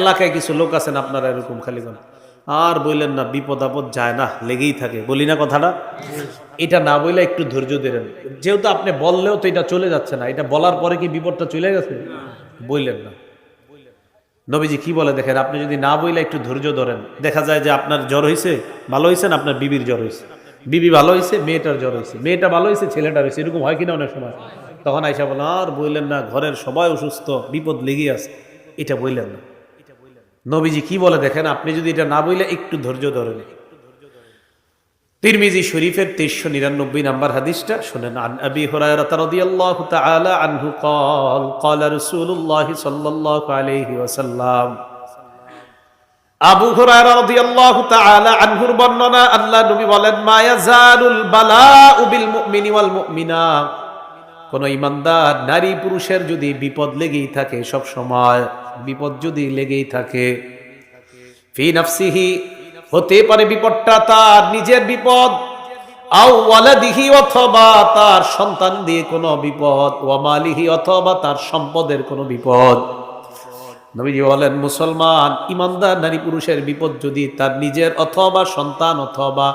এলাকায় কিছু লোক আছেন, আপনারা এরকম খালি বলেন আর বললেন না, বিপদ আপদ যায় না, লেগেই থাকে। বলি না কথাটা? এটা না বললে একটু ধৈর্য ধরেন। যেহেতু আপনি বললেও তো এটা চলে যাচ্ছে না। এটা বলার পরে কি বিপদটা চলে গেছে? বললেন না। নবীজি কি বলে দেখেন, আপনি যদি না বইলে একটু ধৈর্য ধরেন। দেখা যায় যে আপনার জ্বর হয়েছে ভালো হয়েছে না? আপনার বিবির জ্বর হয়েছে বিবি ভালো হয়েছে মেয়েটার জ্বর হয়েছে মেয়েটা ভালো হয়েছে ছেলেটার হয়েছে এরকম হয় কিনা অনেক সময়। তখন আইসা বলেন আর বললেন না, ঘরের সবাই অসুস্থ, বিপদ লেগে আছে। এটা বললেন না। নবীজি কি বলে দেখেন আপনি যদি এটা না বইলে একটু ধৈর্য ধরেন তিরমিজি শরীফের তেইশশো নিরানব্বই নাম্বার হাদিসটা শুনেন আন আবি হুরায়রা রাদিয়াল্লাহু তাআলা আনহু قال قال رسول الله صلى الله عليه وسلم আবু হুরায়রা রাদিয়াল্লাহু তাআলা আনহুর বর্ণনা আল্লাহ নবী বলেন মা ইয়াজালুল বালাউ বিল মুমিনি ওয়াল মুমিনা কোন ইমানদার, নারী, পুরুষের যদি বিপদ লেগেই থাকে, সব সময় বিপদ যদি লেগেই থাকে, ফি নাফসিহি হতে পারে বিপদটা তার নিজের বিপদ। আও ওয়ালাদিহি অথবা তার সন্তান দিয়ে কোনো বিপদ ওয়ামালিহি অথবা তার সম্পদের কোনো বিপদ। নবীজি বলেন, মুসলমান, ইমানদার, নারী, পুরুষের বিপদ যদি তার নিজের অথবা সন্তান অথবা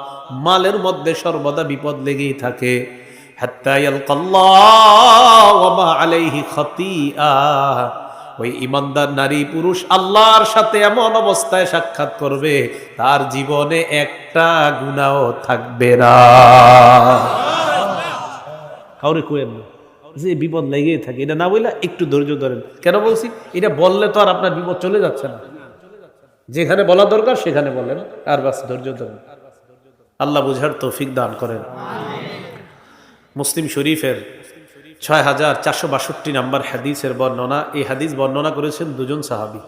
মালের মধ্যে সর্বদা বিপদ লেগেই থাকে ওই ইমানদার নারী পুরুষ আল্লাহর সাথে এমন অবস্থায় সাক্ষাৎ করবে তার জীবনে একটা গুণাও থাকবে না। কাউরে কোয়েন না যে বিপদ লেগেই থাকে এটা না বললে একটু ধৈর্য ধরেন। কেন বলছি? এটা বললে তো আর আপনার বিপদ চলে যাচ্ছে না। যেখানে বলা দরকার সেখানে বলেন আর বাস ধৈর্য ধরেন। আল্লাহ বুঝার তৌফিক দান করেন। মুসলিম শরীফের ছয় হাজার চারশো বাষট্টি নম্বর হাদিসের বর্ণনা এই হাদিস বর্ণনা করেছেন দুজন সাহাবি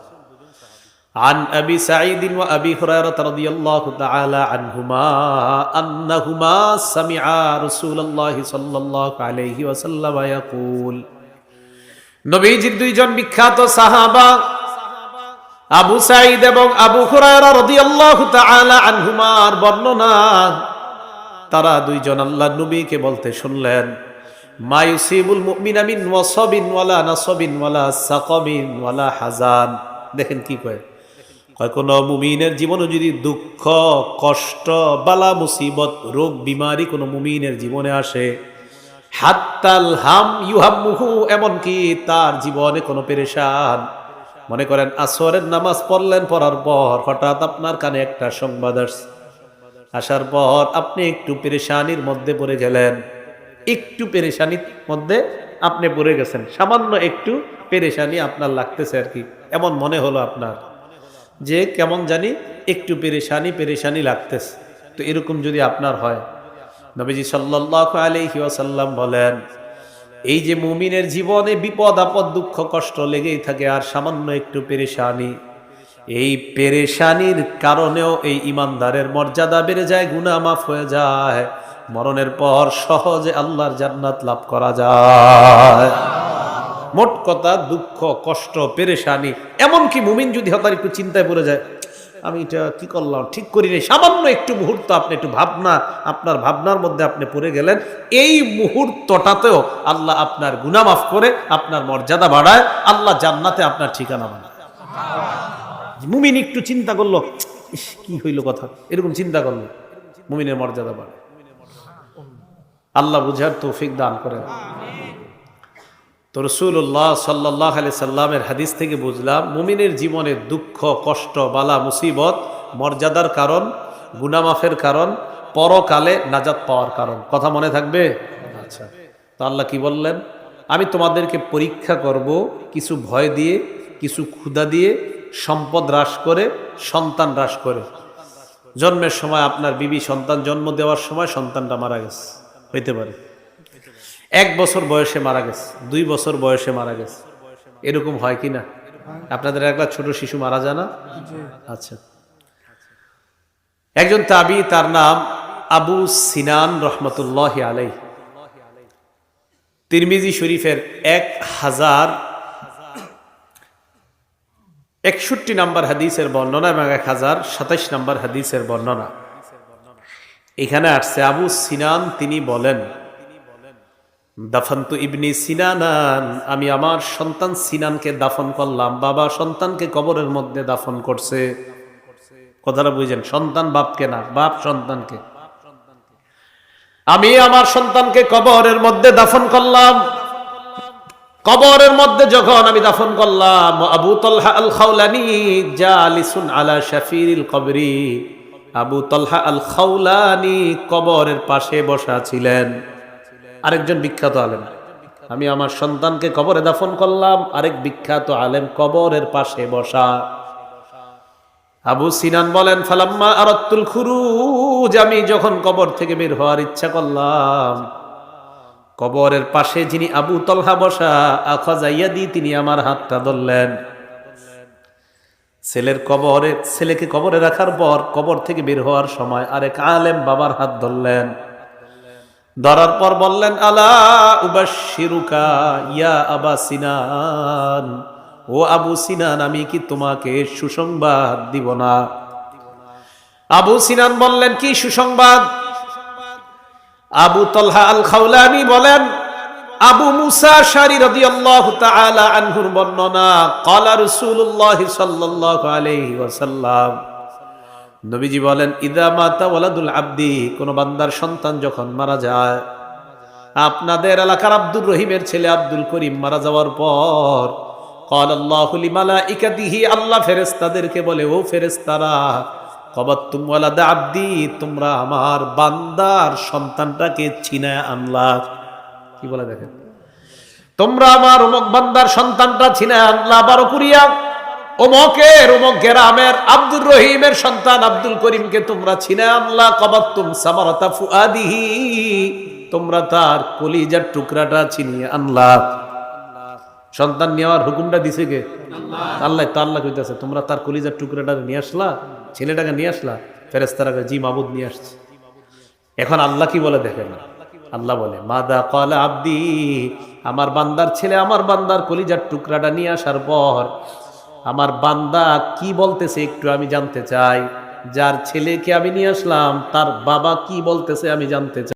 عن أبي سعيد وأبي هريرة رضي الله تعالى عنهما أنهما سمعا رسول الله صلى الله عليه وسلم يقول নবীজির দুইজন বিখ্যাত সাহাবা আবু সাঈদ এবং আবু হুরায়রা রাদিয়াল্লাহু তাআলা আনহুমার বর্ণনা তারা দুইজন আল্লাহ নবীকে বলতে শুনলেন, মা ইউসিবুল মুমিনা মিন ওয়াসাবিন ওয়ালা নাসাবিন ওয়ালা সাকামিন ওয়ালা হাজান। দেখেন কি কয়। কয়, কোন মুমিনের জীবনে যদি দুঃখ, কষ্ট, বালা, মুসিবত, রোগ, বিমারি কোনো মুমিনের জীবনে আসে, হাত্তাল হাম ইউহাম্মুহু, এমনকি তার জীবনে কোনো পেরেশান। মনে করেন, আসরের নামাজ পড়লেন, পড়ার পর হঠাৎ আপনার কানে একটা সংবাদ আসছে। আসার পর আপনি একটু পেরেশানির মধ্যে পড়ে গেলেন। একটু পেরেশানির মধ্যে আপনি পড়ে গেছেন। সামান্য একটু পেরেশানি আপনার লাগতেছে আর কি। এমন মনে হলো আপনার যে কেমন জানি একটু পেরেশানি পেরেশানি লাগতেছে। তো এরকম যদি আপনার হয়, নবীজি সাল্লাহ আলহি ওয়াসাল্লাম বলেন, এই যে মুমিনের জীবনে বিপদ, আপদ, দুঃখ, কষ্ট লেগেই থাকে আর সামান্য একটু পেরেশানি এই পেরেশানির কারণেও এই ইমানদারের মর্যাদা বেড়ে যায় গুণা মাফ হয়ে যায়। মরণের পর সহজে আল্লাহর জান্নাত লাভ করা যায়। মোট কথা, দুঃখ, কষ্ট, পেরেশানি, এমনকি মুমিন যদি হতার একটু চিন্তায় পড়ে যায়, আমি এটা কি করলাম, ঠিক করি নাই। সামান্য একটু মুহূর্ত আপনি একটু ভাবনা, আপনার ভাবনার মধ্যে আপনি পড়ে গেলেন, এই মুহূর্তটাতেও আল্লাহ আপনার গুণা মাফ করে, আপনার মর্যাদা বাড়ায়, আল্লাহ জান্নাতে আপনার ঠিকানা বানায়। মুমিন একটু চিন্তা করল কি হইল কথা? এরকম চিন্তা করল। মুমিনের মর্যাদা বাড়ে। আল্লাহ বুঝার তৌফিক দান করেন। তো রসুল্লাহ সাল্লাহ আলি সাল্লামের হাদিস থেকে বুঝলাম, মুমিনের জীবনে দুঃখ, কষ্ট, বালা, মুসিবত মর্যাদার কারণ, গুনামাফের কারণ, পরকালে নাজাত পাওয়ার কারণ। কথা মনে থাকবে? আচ্ছা। তো আল্লাহ কি বললেন? আমি তোমাদেরকে পরীক্ষা করব, কিছু ভয় দিয়ে, কিছু ক্ষুধা দিয়ে সম্পদ হ্রাস করে, সন্তান হ্রাস করে। জন্মের সময় আপনার বিবি সন্তান, জন্ম দেওয়ার সময় সন্তানটা মারা গেছে। হইতে পারে। এক বছর বয়সে মারা গেছে, দুই বছর বয়সে মারা গেছে। এরকম হয় কি না? আপনাদের একবার ছোট শিশু মারা যায় না? আচ্ছা। একজন তাবি, তার নাম আবু সিনান রহমতুল্লাহ আলাই তিরমিজি শরীফের এক হাজার একষট্টি নাম্বার হাদিসের বর্ণনা এবং এক হাজার সাতাইশ নাম্বার হাদিসের বর্ণনা। এখানে আসছে আবু সিনান, তিনি বলেন, দাফান্তু ইবনি সিনানান, আমি আমার সন্তান সিনানকে দাফন করলাম, বাবা সন্তানকে কবরের মধ্যে দাফন করছে। কথাটা বুঝেন, সন্তান বাপকে না, বাপ সন্তানকে। আমি আমার সন্তানকে কবরের মধ্যে দাফন করলাম কবরের মধ্যে যখন আমি দাফন করলাম, আবু তলহা আল খাউলানি জালিসুন আলা শাফিরিল কবরি। আবু তলহা আল খাউলানি কবরের পাশে বসা ছিলেন। আরেকজন বিখ্যাত আলেম। আমি আমার সন্তানকে কবরে দাফন করলাম, আরেক বিখ্যাত আলেম কবরের পাশে বসা। আবু সিনান বলেন, ফালাম্মা আরাত্তুল খুরুজ আমি যখন কবর থেকে বের হওয়ার ইচ্ছা করলাম কবরের পাশে যিনি আবু তলহা বসা আখাজাইয়া দি তিনি আমার হাতটা ধরলেন। ছেলের কবরে ছেলেকে কবরে রাখার পর কবর থেকে বের হওয়ার সময় আরেক আলেম বাবার হাত ধরলেন। ধরার পর বললেন, আলা ইয়া ও আবু সিনান, আমি কি তোমাকে সুসংবাদ দিব না? আবু সিনান বললেন, কি সুসংবাদ? আবু তলহা আল খাউলানি বলেন, আবু মুসা শারি রদি আল্লাহ তাআলা আনহুর বর্ণনা, কলা রাসূলুল্লাহ সাল্লাল্লাহু আলাইহি ওয়াসাল্লাম। নবীজি বলেন, ইদা মাতা ওয়ালাদুল আব্দি, কোন বান্দার সন্তান যখন মারা যায়, আপনাদের এলাকার আব্দুর রহিমের ছেলে আব্দুল করিম মারা যাওয়ার পর কল আল্লাহ আল্লাহ ফেরেস্তাদেরকে বলে, ও ফেরেস্তারা কবাত্তুম ওয়ালাদা আব্দি, তোমরা আমার বান্দার সন্তানটাকে ছিনায় আনলা। কি বলে দেখেন? তোমরা আমার অমুক বান্দার সন্তানটা ছিনায় আনলা, বারো কুরিয়া ওমকের ওমক গ্রামের, আব্দুর রহিমের সন্তান আব্দুল করিমকে তোমরা ছিনে আনলা, কবাত্তুম সামারাতা ফুআদিহি। তোমরা তার কলিজার টুকরাটা ছিনিয়ে আনলা। সন্তান নেওয়ার হুকুমটা দিছে কে? আল্লাহ তো আল্লাহ কইতাছে, তোমরা তার কলিজার টুকরাটা নিয়ে আসলা? ছেলেটাকে নিয়ে আসলা ফেরেস্তারা জি মাবুদ নিয়ে আসছে। এখন আল্লাহ কি বলে দেখেন? আল্লাহ বলে, মাদা কলা আব্দি, আমার বান্দার ছেলে আমার বান্দার কলিজার টুকরাটা নিয়ে আসার পর আমার বান্দা কি বলতেছে একটু আমি জানতে চাই। যার ছেলেকে আমি নিয়ে আসলাম, তার বাবা কি বলতেছে আমি জানতে চাই।